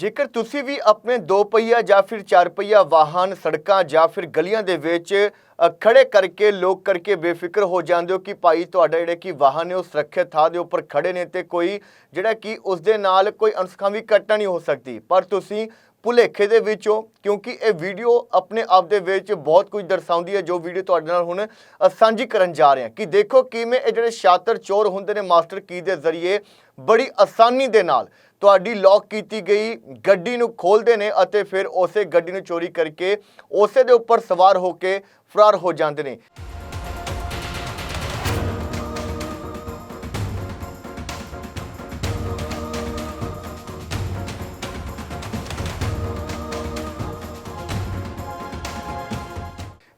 ਜੇਕਰ ਤੁਸੀਂ ਵੀ ਆਪਣੇ ਦੋ ਪਹੀਆ ਜਾਂ ਫਿਰ ਚਾਰ ਪਹੀਆ ਵਾਹਨ ਸੜਕਾਂ ਜਾਂ ਫਿਰ ਗਲੀਆਂ ਦੇ ਵਿੱਚ ਅ, ਖੜੇ ਕਰਕੇ ਲੋਕ ਕਰਕੇ ਬੇਫਿਕਰ ਹੋ ਜਾਂਦੇ ਹੋ ਕਿ ਭਾਈ ਤੁਹਾਡਾ ਜਿਹੜੇ ਕਿ ਵਾਹਨ ਨੇ ਉਹ ਸੁਰੱਖਿਅਤ ਥਾਂ ਦੇ ਉੱਪਰ ਖੜੇ ਨੇ ਤੇ ਕੋਈ ਜਿਹੜਾ ਕਿ ਉਸ ਦੇ ਨਾਲ ਕੋਈ ਅਨਸਖਾਵੀ ਘਟਨਾ ਨਹੀਂ ਹੋ ਸਕਦੀ। ਪਰ ਤੁਸੀਂ ਭੁਲੇਖੇ ਦੇ ਵਿੱਚੋਂ, ਕਿਉਂਕਿ ਇਹ ਵੀਡੀਓ ਆਪਣੇ ਆਪ ਦੇ ਵਿੱਚ ਬਹੁਤ ਕੁਝ ਦਰਸਾਉਂਦੀ ਹੈ ਜੋ ਵੀਡੀਓ ਤੁਹਾਡੇ ਨਾਲ ਹੁਣ ਸਾਂਝੀ ਕਰਨ ਜਾ ਰਹੇ ਹਾਂ। ਕਿ ਦੇਖੋ ਕਿਵੇਂ ਇਹ ਜਿਹੜੇ ਸ਼ਾਤਰ ਚੋਰ ਹੁੰਦੇ ਨੇ ਮਾਸਟਰ ਕੀ ਦੇ ਜ਼ਰੀਏ, ਬੜੀ ਆਸਾਨੀ ਦੇ ਨਾਲ ਤੁਹਾਡੀ ਲੌਕ ਕੀਤੀ ਗਈ, ਗੱਡੀ ਨੂੰ ਖੋਲਦੇ ਨੇ ਅਤੇ ਫਿਰ ਉਸੇ ਗੱਡੀ ਨੂੰ ਚੋਰੀ ਕਰਕੇ ਉਸੇ ਦੇ ਉੱਪਰ ਸਵਾਰ ਹੋ ਕੇ ਫਰਾਰ ਹੋ ਜਾਂਦੇ ਨੇ।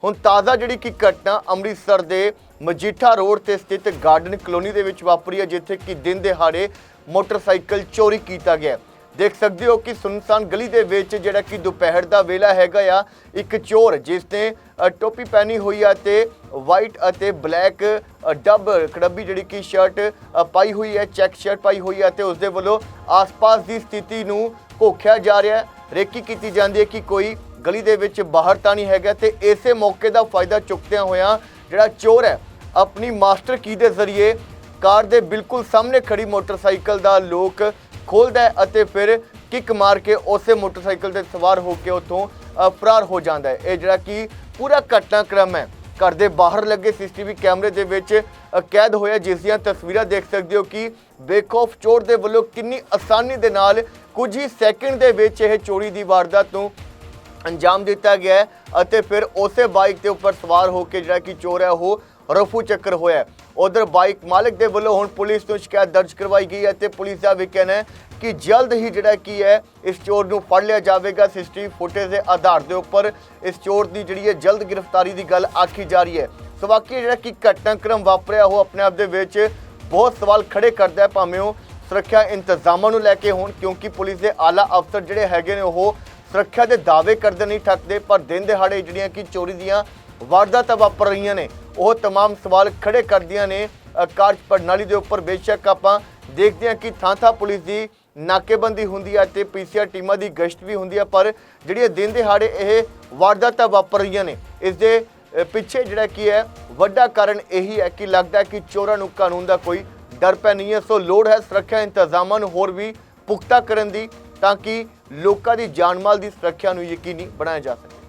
ਹੁਣ ਤਾਜ਼ਾ ਜਿਹੜੀ ਕਿ ਘਟਨਾ ਅੰਮ੍ਰਿਤਸਰ ਦੇ ਮਜੀਠਾ ਰੋਡ ਤੇ ਸਥਿਤ ਗਾਰਡਨ ਕਲੋਨੀ ਦੇ ਵਿੱਚ ਵਾਪਰੀ ਹੈ, ਜਿੱਥੇ ਕਿ ਦਿਨ ਦਿਹਾੜੇ ਮੋਟਰਸਾਈਕਲ ਚੋਰੀ ਕੀਤਾ ਗਿਆ ਦੇਖ ਸਕਦੇ ਹੋ ਕਿ ਸੁਨਸਾਨ ਗਲੀ ਦੇ ਵਿੱਚ ਜਿਹੜਾ ਕਿ ਦੁਪਹਿਰ ਦਾ ਵੇਲਾ ਹੈਗਾ ਆ, ਇੱਕ ਚੋਰ ਜਿਸ ਨੇ ਟੋਪੀ ਪਹਿਨੀ ਹੋਈ ਆ ਤੇ ਵਾਈਟ ਅਤੇ ਬਲੈਕ ਡੱਬ, ਕੜੱਬੀ ਜਿਹੜੀ ਕਿ ਸ਼ਰਟ ਪਾਈ ਹੋਈ ਹੈ ਚੈੱਕ ਸ਼ਰਟ ਪਾਈ ਹੋਈ ਹੈ ਤੇ ਉਸ ਦੇ ਵੱਲੋਂ ਆਸ-ਪਾਸ ਦੀ ਸਥਿਤੀ ਨੂੰ ਘੋਖਿਆ ਜਾ ਰਿਹਾ ਹੈ। ਰੇਕੀ ਕੀਤੀ ਜਾਂਦੀ ਹੈ ਕਿ ਕੋਈ ਗਲੀ ਦੇ ਵਿੱਚ ਬਾਹਰ ਤਾਂ ਨਹੀਂ ਹੈਗਾ ਤੇ ਇਸੇ ਮੌਕੇ ਦਾ ਫਾਇਦਾ ਚੁੱਕਦਿਆਂ ਹੋਇਆਂ ਜਿਹੜਾ ਚੋਰ ਹੈ, ਆਪਣੀ ਮਾਸਟਰ ਕੀ ਦੇ ਜ਼ਰੀਏ ਕਾਰ ਦੇ ਬਿਲਕੁਲ ਸਾਹਮਣੇ ਖੜੀ ਮੋਟਰਸਾਈਕਲ ਦਾ ਲੋਕ ਖੋਲਦਾ ਅਤੇ ਫਿਰ ਕਿੱਕ ਮਾਰ ਕੇ ਉਸੇ ਮੋਟਰਸਾਈਕਲ ਤੇ ਸਵਾਰ ਹੋ ਕੇ ਉੱਥੋਂ ਫਰਾਰ ਹੋ ਜਾਂਦਾ ਹੈ। ਇਹ ਜਿਹੜਾ ਕਿ ਪੂਰਾ ਘਟਨਾਕ੍ਰਮ ਹੈ। ਘਰ ਦੇ ਬਾਹਰ ਲੱਗੇ ਸੀਸੀਟੀਵੀ ਕੈਮਰੇ ਦੇ ਵਿੱਚ ਕੈਦ ਹੋਇਆ ਜਿਸ ਦੀਆਂ ਤਸਵੀਰਾਂ ਦੇਖ ਸਕਦੇ ਹੋ ਕਿ ਬੇਖੌਫ ਚੋਰ ਦੇ ਵੱਲੋਂ ਕਿੰਨੀ ਆਸਾਨੀ ਦੇ ਨਾਲ ਕੁਝ ਹੀ ਸੈਕਿੰਡ ਦੇ ਵਿੱਚ ਇਹ ਚੋਰੀ ਦੀ ਵਾਰਦਾਤ ਨੂੰ ਅੰਜਾਮ ਦਿੱਤਾ ਗਿਆ ਅਤੇ ਫਿਰ ਉਸੇ ਬਾਈਕ ਦੇ ਉੱਪਰ ਸਵਾਰ ਹੋ ਕੇ ਜਿਹੜਾ ਕਿ ਚੋਰ ਹੈ ਉਹ ਰਫੂ ਚੱਕਰ ਹੋਇਆ ਉਧਰ ਬਾਈਕ ਮਾਲਕ ਦੇ ਵੱਲੋਂ ਹੁਣ ਪੁਲਿਸ ਨੂੰ ਸ਼ਿਕਾਇਤ ਦਰਜ ਕਰਵਾਈ ਗਈ ਹੈ ਤੇ ਪੁਲਿਸ ਦਾ ਵੀ ਕਹਿਣਾ ਹੈ ਕਿ ਜਲਦ ਹੀ ਜਿਹੜਾ ਕੀ ਹੈ, ਇਸ ਚੋਰ ਨੂੰ ਫੜ ਲਿਆ ਜਾਵੇਗਾ। ਸੀਸੀਟੀਵੀ ਫੁਟੇਜ ਦੇ ਆਧਾਰ ਦੇ ਉੱਪਰ ਇਸ ਚੋਰ ਦੀ ਜਿਹੜੀ ਹੈ ਜਲਦ ਗ੍ਰਿਫਤਾਰੀ ਦੀ ਗੱਲ ਆਖੀ ਜਾ ਰਹੀ ਹੈ। ਸੋ ਬਾਕੀ ਜਿਹੜਾ ਕਿ ਘਟਨਾਕ੍ਰਮ ਵਾਪਰਿਆ, ਉਹ ਆਪਣੇ ਆਪ ਦੇ ਵਿੱਚ ਬਹੁਤ ਸਵਾਲ ਖੜੇ ਕਰਦਾ ਹੈ ਭਾਵੇਂ ਉਹ ਸੁਰੱਖਿਆ ਇੰਤਜ਼ਾਮਾਂ ਨੂੰ ਲੈ ਕੇ ਹੋਣ, ਕਿਉਂਕਿ ਪੁਲਿਸ ਦੇ ਆਲਾ ਅਫਸਰ ਜਿਹੜੇ ਹੈਗੇ ਨੇ ਉਹ ਸੁਰੱਖਿਆ ਦੇ ਦਾਅਵੇ ਕਰਦੇ ਨਹੀਂ ਠੱਕਦੇ, ਪਰ ਦਿਨ ਦਿਹਾੜੇ ਜਿਹੜੀਆਂ ਕਿ ਚੋਰੀ ਦੀਆਂ ਵਾਰਦਾਤਾਂ ਵਾਪਰ ਰਹੀਆਂ ਨੇ, ਉਹ ਤਮਾਮ ਸਵਾਲ ਖੜੇ ਕਰਦੀਆਂ ਨੇ। ਕਾਰਜ ਪ੍ਰਣਾਲੀ ਦੇ ਉੱਪਰ ਬੇਸ਼ੱਕ ਆਪਾਂ ਦੇਖਦੇ ਹਾਂ ਕਿ ਥਾਂ ਥਾਂ ਪੁਲਿਸ ਦੀ ਨਾਕੇਬੰਦੀ ਹੁੰਦੀ ਹੈ ਤੇ ਪੀਸੀਆਰ ਟੀਮਾਂ ਦੀ ਗਸ਼ਤ ਵੀ ਹੁੰਦੀ ਹੈ, ਪਰ ਜਿਹੜੀਆਂ ਦਿਨ ਦਿਹਾੜੇ ਇਹ ਵਾਰਦਾਤਾਂ ਵਾਪਰ ਰਹੀਆਂ ਨੇ, ਇਸ ਦੇ ਪਿੱਛੇ ਜਿਹੜਾ ਕੀ ਹੈ, ਵੱਡਾ ਕਾਰਨ ਇਹੀ ਹੈ ਕਿ ਲੱਗਦਾ ਕਿ ਚੋਰਾਂ ਨੂੰ ਕਾਨੂੰਨ ਦਾ ਕੋਈ ਡਰ ਪੈ ਨਹੀਂ ਹੈ। ਸੋ ਲੋੜ ਹੈ ਸੁਰੱਖਿਆ ਇੰਤਜ਼ਾਮਾਂ ਨੂੰ ਹੋਰ ਵੀ ਪੁਖਤਾ ਕਰਨ ਦੀ। ਤਾਂ ਕਿ ਲੋਕਾਂ ਦੀ ਜਾਨ ਮਾਲ ਦੀ ਸੁਰੱਖਿਆ ਨੂੰ ਯਕੀਨੀ ਬਣਾਇਆ ਜਾ ਸਕੇ।